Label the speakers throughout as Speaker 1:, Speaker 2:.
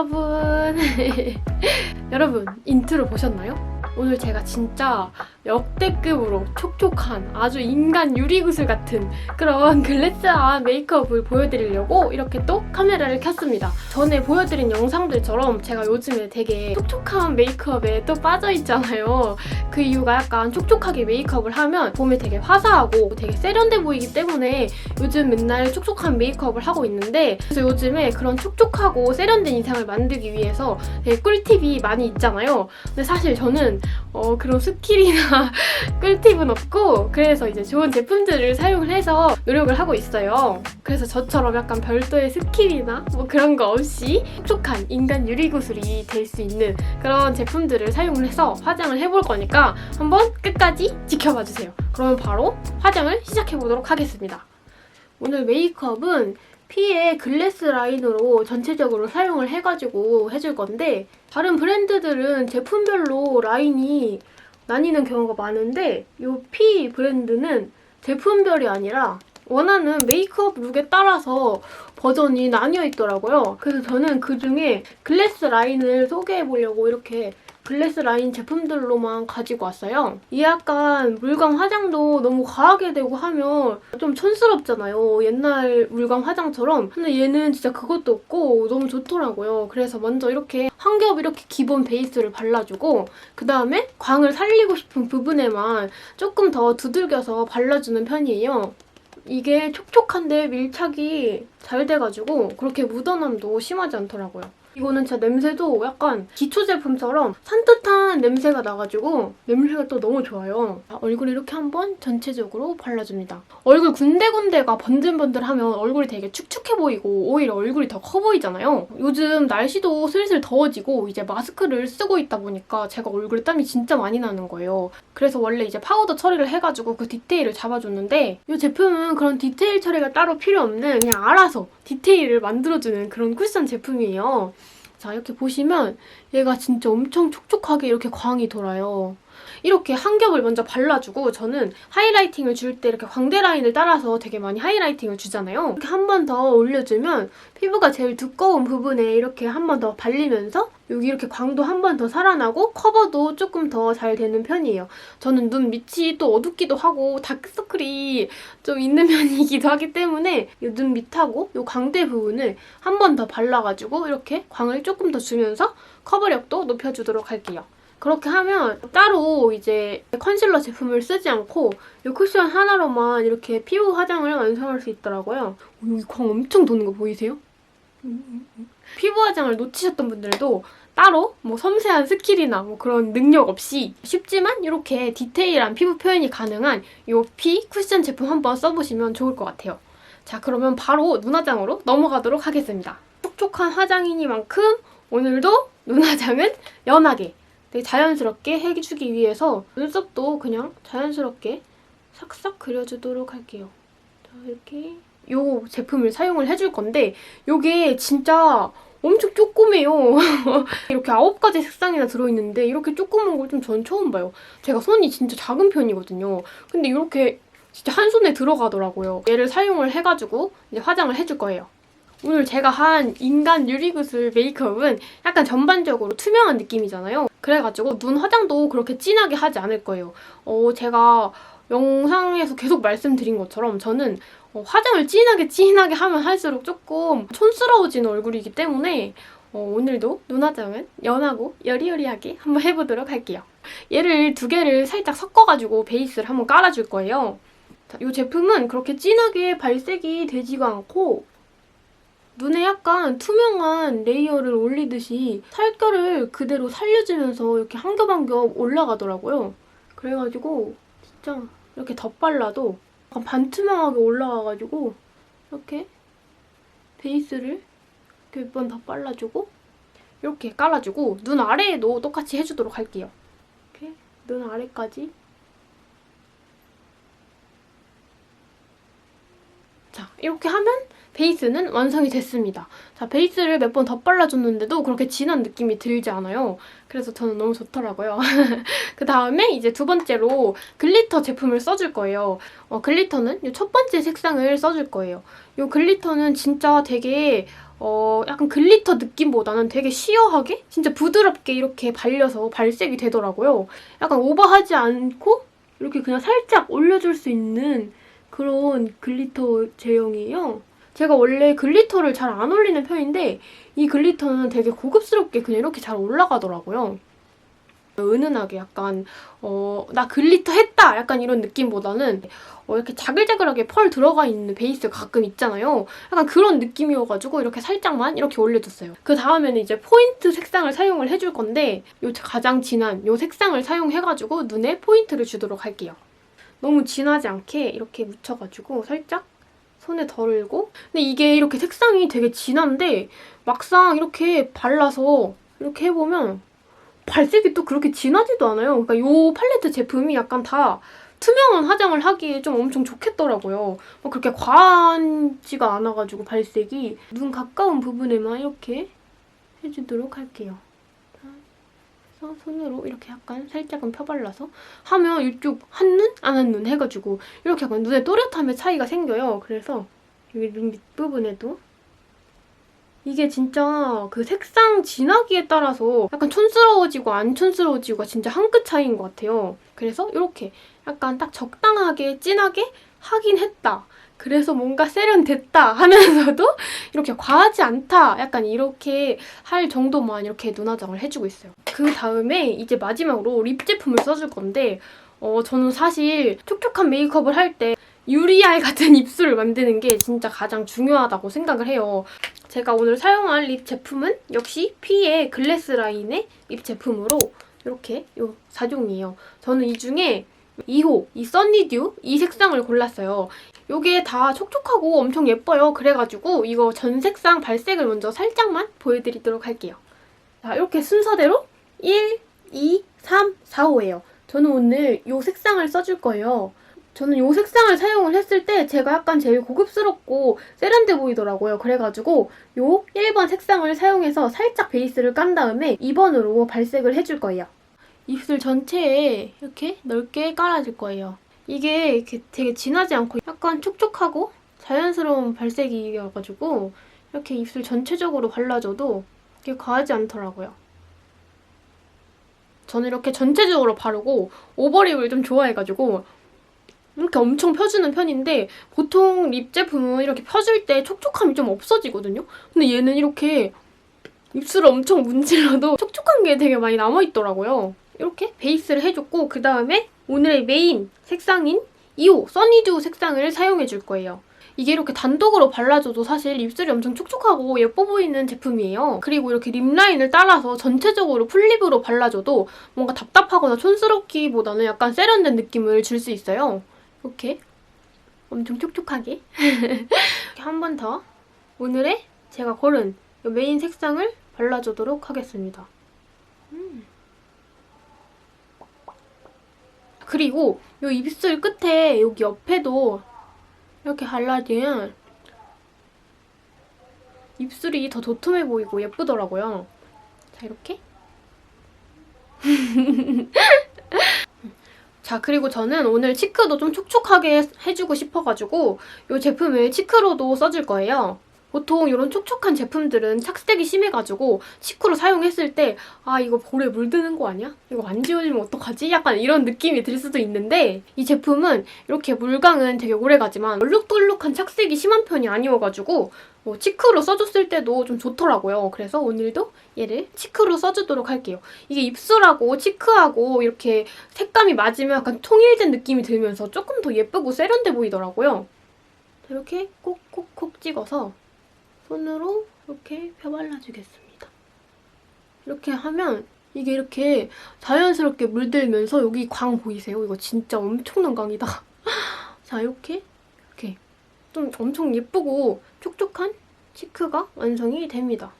Speaker 1: 여러분 여러분 인트로 보셨나요? 오늘 제가 진짜 역대급으로 촉촉한 아주 인간 유리구슬 같은 그런 글래스한 메이크업을 보여드리려고 이렇게 또 카메라를 켰습니다. 전에 보여드린 영상들처럼 제가 요즘에 되게 촉촉한 메이크업에 또 빠져있잖아요. 그 이유가 약간 촉촉하게 메이크업을 하면 몸에 되게 화사하고 되게 세련돼 보이기 때문에 요즘 맨날 촉촉한 메이크업을 하고 있는데 그래서 요즘에 그런 촉촉하고 세련된 인상을 만들기 위해서 되게 꿀팁이 많이 있잖아요. 근데 사실 저는 어, 그런 스킬이나 꿀팁은 없고 그래서 이제 좋은 제품들을 사용을 해서 노력을 하고 있어요. 그래서 저처럼 약간 별도의 스킬이나 뭐 그런 거 없이 촉촉한 인간 유리구슬이 될 수 있는 그런 제품들을 사용을 해서 화장을 해볼 거니까 한번 끝까지 지켜봐 주세요. 그러면 바로 화장을 시작해 보도록 하겠습니다. 오늘 메이크업은 피에 글래스 라인으로 전체적으로 사용을 해가지고 해줄 건데 다른 브랜드들은 제품별로 라인이 나뉘는 경우가 많은데 이피 브랜드는 제품별이 아니라 원하는 메이크업 룩에 따라서 버전이 나뉘어 있더라고요. 그래서 저는 그 중에 글래스 라인을 소개해 보려고 이렇게 글래스 라인 제품들로만 가지고 왔어요. 이 약간 물광 화장도 너무 과하게 되고 하면 좀 촌스럽잖아요. 옛날 물광 화장처럼. 근데 얘는 진짜 그것도 없고 너무 좋더라고요. 그래서 먼저 이렇게 한 겹 이렇게 기본 베이스를 발라주고 그 다음에 광을 살리고 싶은 부분에만 조금 더 두들겨서 발라주는 편이에요. 이게 촉촉한데 밀착이 잘 돼가지고 그렇게 묻어남도 심하지 않더라고요. 이거는 진짜 냄새도 약간 기초 제품처럼 산뜻한 냄새가 나가지고 냄새가 또 너무 좋아요. 자, 얼굴 이렇게 한번 전체적으로 발라줍니다. 얼굴 군데군데가 번들번들하면 얼굴이 되게 축축해 보이고 오히려 얼굴이 더 커 보이잖아요. 요즘 날씨도 슬슬 더워지고 이제 마스크를 쓰고 있다 보니까 제가 얼굴에 땀이 진짜 많이 나는 거예요. 그래서 원래 이제 파우더 처리를 해가지고 그 디테일을 잡아줬는데 이 제품은 그런 디테일 처리가 따로 필요 없는 그냥 알아서 디테일을 만들어주는 그런 쿠션 제품이에요. 자 이렇게 보시면 얘가 진짜 엄청 촉촉하게 이렇게 광이 돌아요. 이렇게 한 겹을 먼저 발라주고 저는 하이라이팅을 줄 때 이렇게 광대 라인을 따라서 되게 많이 하이라이팅을 주잖아요. 이렇게 한 번 더 올려주면 피부가 제일 두꺼운 부분에 이렇게 한 번 더 발리면서 여기 이렇게 광도 한 번 더 살아나고 커버도 조금 더 잘 되는 편이에요. 저는 눈 밑이 또 어둡기도 하고 다크서클이 좀 있는 편이기도 하기 때문에 이 눈 밑하고 이 광대 부분을 한 번 더 발라가지고 이렇게 광을 조금 더 주면서 커버력도 높여주도록 할게요. 그렇게 하면 따로 이제 컨실러 제품을 쓰지 않고 이 쿠션 하나로만 이렇게 피부 화장을 완성할 수 있더라고요. 오, 여기 광 엄청 도는 거 보이세요? 피부 화장을 놓치셨던 분들도 따로 뭐 섬세한 스킬이나 뭐 그런 능력 없이 쉽지만 이렇게 디테일한 피부 표현이 가능한 이 피 쿠션 제품 한번 써보시면 좋을 것 같아요. 자 그러면 바로 눈화장으로 넘어가도록 하겠습니다. 촉촉한 화장이니만큼 오늘도 눈화장은 연하게 되게 자연스럽게 해주기 위해서 눈썹도 그냥 자연스럽게 싹싹 그려주도록 할게요. 자 이렇게 이 제품을 사용을 해줄 건데 이게 진짜 엄청 조그매요. 이렇게 아홉 가지 색상이나 들어있는데 이렇게 조그만 걸 좀 전 처음 봐요. 제가 손이 진짜 작은 편이거든요. 근데 이렇게 진짜 한 손에 들어가더라고요. 얘를 사용을 해가지고 이제 화장을 해줄 거예요. 오늘 제가 한 인간 유리구슬 메이크업은 약간 전반적으로 투명한 느낌이잖아요. 그래가지고 눈 화장도 그렇게 진하게 하지 않을 거예요. 어, 제가 영상에서 계속 말씀드린 것처럼 저는 어, 화장을 진하게 진하게 하면 할수록 조금 촌스러워지는 얼굴이기 때문에 어, 오늘도 눈 화장은 연하고 여리여리하게 한번 해보도록 할게요. 얘를 두 개를 살짝 섞어가지고 베이스를 한번 깔아줄 거예요. 자, 이 제품은 그렇게 진하게 발색이 되지가 않고 눈에 약간 투명한 레이어를 올리듯이 살결을 그대로 살려주면서 이렇게 한 겹 한 겹 올라가더라고요. 그래가지고 진짜 이렇게 덧발라도 약간 반투명하게 올라와가지고 이렇게 베이스를 이렇게 몇번더 발라주고 이렇게 깔아주고 눈 아래에도 똑같이 해주도록 할게요. 이렇게 눈 아래까지 자, 이렇게 하면 베이스는 완성이 됐습니다. 자, 베이스를 몇 번 덧발라줬는데도 그렇게 진한 느낌이 들지 않아요. 그래서 저는 너무 좋더라고요. 그 다음에 이제 두 번째로 글리터 제품을 써줄 거예요. 어, 글리터는 이 첫 번째 색상을 써줄 거예요. 이 글리터는 진짜 되게 어, 약간 글리터 느낌보다는 되게 시어하게 진짜 부드럽게 이렇게 발려서 발색이 되더라고요. 약간 오버하지 않고 이렇게 그냥 살짝 올려줄 수 있는 그런 글리터 제형이에요. 제가 원래 글리터를 잘 안 올리는 편인데 이 글리터는 되게 고급스럽게 그냥 이렇게 잘 올라가더라고요. 은은하게 약간 어, 나 글리터 했다 약간 이런 느낌보다는 어, 이렇게 자글자글하게 펄 들어가 있는 베이스 가끔 있잖아요. 약간 그런 느낌이어가지고 이렇게 살짝만 이렇게 올려줬어요. 그 다음에는 이제 포인트 색상을 사용을 해줄 건데 요 가장 진한 요 색상을 사용해가지고 눈에 포인트를 주도록 할게요. 너무 진하지 않게 이렇게 묻혀가지고 살짝 손에 덜고 근데 이게 이렇게 색상이 되게 진한데 막상 이렇게 발라서 이렇게 해보면 발색이 또 그렇게 진하지도 않아요. 그러니까 이 팔레트 제품이 약간 다 투명한 화장을 하기에 좀 엄청 좋겠더라고요. 뭐 그렇게 과하지가 않아가지고 발색이 눈 가까운 부분에만 이렇게 해주도록 할게요. 자, 그래서 손으로 이렇게 약간 살짝은 펴발라서 하면 이쪽 한눈 안 한눈 해가지고 이렇게 약간 눈의 또렷함의 차이가 생겨요. 그래서 여기 눈 밑부분에도 이게 진짜 그 색상 진하기에 따라서 약간 촌스러워지고 안 촌스러워지고가 진짜 한 끗 차이인 것 같아요. 그래서 이렇게 약간 딱 적당하게 진하게 하긴 했다. 그래서 뭔가 세련됐다 하면서도 이렇게 과하지 않다. 약간 이렇게 할 정도만 이렇게 눈화장을 해주고 있어요. 그 다음에 이제 마지막으로 립 제품을 써줄 건데 어, 저는 사실 촉촉한 메이크업을 할 때 유리알 같은 입술을 만드는 게 진짜 가장 중요하다고 생각을 해요. 제가 오늘 사용할 립 제품은 역시 피의 글래스 라인의 립 제품으로 이렇게 요 4종이에요. 저는 이 중에 2호, 이 써니듀 이 색상을 골랐어요. 요게 다 촉촉하고 엄청 예뻐요. 그래가지고 이거 전 색상 발색을 먼저 살짝만 보여드리도록 할게요. 자, 이렇게 순서대로 1, 2, 3, 4호예요. 저는 오늘 요 색상을 써줄 거예요. 저는 요 색상을 사용을 했을 때 제가 약간 제일 고급스럽고 세련돼 보이더라고요. 그래가지고 요 1번 색상을 사용해서 살짝 베이스를 깐 다음에 2번으로 발색을 해줄 거예요. 입술 전체에 이렇게 넓게 깔아줄 거예요. 이게 이렇게 되게 진하지 않고 약간 촉촉하고 자연스러운 발색이어가지고 이렇게 입술 전체적으로 발라줘도 이게 과하지 않더라고요. 저는 이렇게 전체적으로 바르고 오버립을 좀 좋아해가지고 이렇게 엄청 펴주는 편인데 보통 립 제품은 이렇게 펴줄 때 촉촉함이 좀 없어지거든요. 근데 얘는 이렇게 입술을 엄청 문질러도 촉촉한 게 되게 많이 남아있더라고요. 이렇게 베이스를 해줬고 그 다음에 오늘의 메인 색상인 2호 써니듀 색상을 사용해줄 거예요. 이게 이렇게 단독으로 발라줘도 사실 입술이 엄청 촉촉하고 예뻐 보이는 제품이에요. 그리고 이렇게 립 라인을 따라서 전체적으로 풀립으로 발라줘도 뭔가 답답하거나 촌스럽기보다는 약간 세련된 느낌을 줄 수 있어요. 이렇게 엄청 촉촉하게 한 번 더 오늘의 제가 고른 이 메인 색상을 발라주도록 하겠습니다. 그리고 이 입술 끝에 여기 옆에도 이렇게 발라주면 입술이 더 도톰해 보이고 예쁘더라고요. 자, 이렇게. 자, 그리고 저는 오늘 치크도 좀 촉촉하게 해주고 싶어가지고 이 제품을 치크로도 써줄 거예요. 보통 이런 촉촉한 제품들은 착색이 심해가지고 치크로 사용했을 때 아 이거 볼에 물드는 거 아니야? 이거 안 지워지면 어떡하지? 약간 이런 느낌이 들 수도 있는데 이 제품은 이렇게 물광은 되게 오래가지만 얼룩덜룩한 착색이 심한 편이 아니어가지고 뭐 치크로 써줬을 때도 좀 좋더라고요. 그래서 오늘도 얘를 치크로 써주도록 할게요. 이게 입술하고 치크하고 이렇게 색감이 맞으면 약간 통일된 느낌이 들면서 조금 더 예쁘고 세련돼 보이더라고요. 이렇게 콕콕콕 찍어서 손으로 이렇게 펴발라주겠습니다. 이렇게 하면 이게 이렇게 자연스럽게 물들면서 여기 광 보이세요? 이거 진짜 엄청난 광이다. 자, 이렇게 이렇게 좀 엄청 예쁘고 촉촉한 치크가 완성이 됩니다.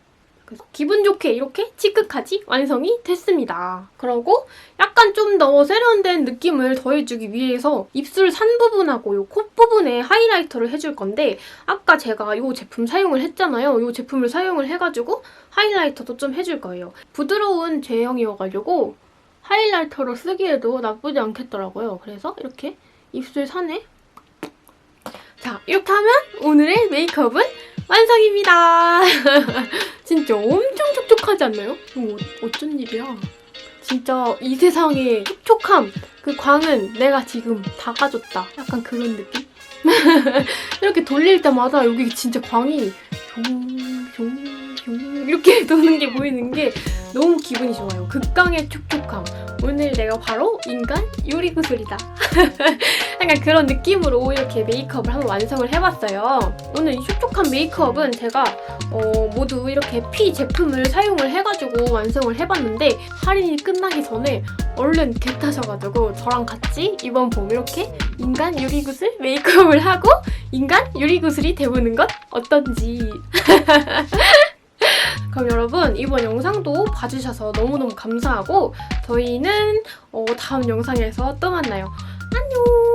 Speaker 1: 그래서 기분 좋게 이렇게 치크까지 완성이 됐습니다. 그리고 약간 좀 더 세련된 느낌을 더해주기 위해서 입술 산 부분하고 요코 부분에 하이라이터를 해줄 건데 아까 제가 이 제품 사용을 했잖아요. 이 제품을 사용을 해가지고 하이라이터도 좀 해줄 거예요. 부드러운 제형이어가지고 하이라이터로 쓰기에도 나쁘지 않겠더라고요. 그래서 이렇게 입술 산에 자 이렇게 하면 오늘의 메이크업은 완성입니다. 진짜 엄청 촉촉하지 않나요? 이거 어- 어쩐 일이야? 진짜 이 세상의 촉촉함 그 광은 내가 지금 다 가졌다. 약간 그런 느낌? 이렇게 돌릴 때마다 여기 진짜 광이 종종종 이렇게 도는 게 보이는 게 너무 기분이 좋아요. 극강의 촉촉함. 오늘 내가 바로 인간 요리구슬이다. 약간 그런 느낌으로 이렇게 메이크업을 한번 완성을 해봤어요. 오늘 이 촉촉한 메이크업은 제가 어, 모두 이렇게 피 제품을 사용을 해가지고 완성을 해봤는데 할인이 끝나기 전에 얼른 겟하셔가지고 저랑 같이 이번 봄 이렇게 인간 유리구슬 메이크업을 하고 인간 유리구슬이 되보는 것 어떤지 그럼 여러분 이번 영상도 봐주셔서 너무너무 감사하고 저희는 어, 다음 영상에서 또 만나요. 안녕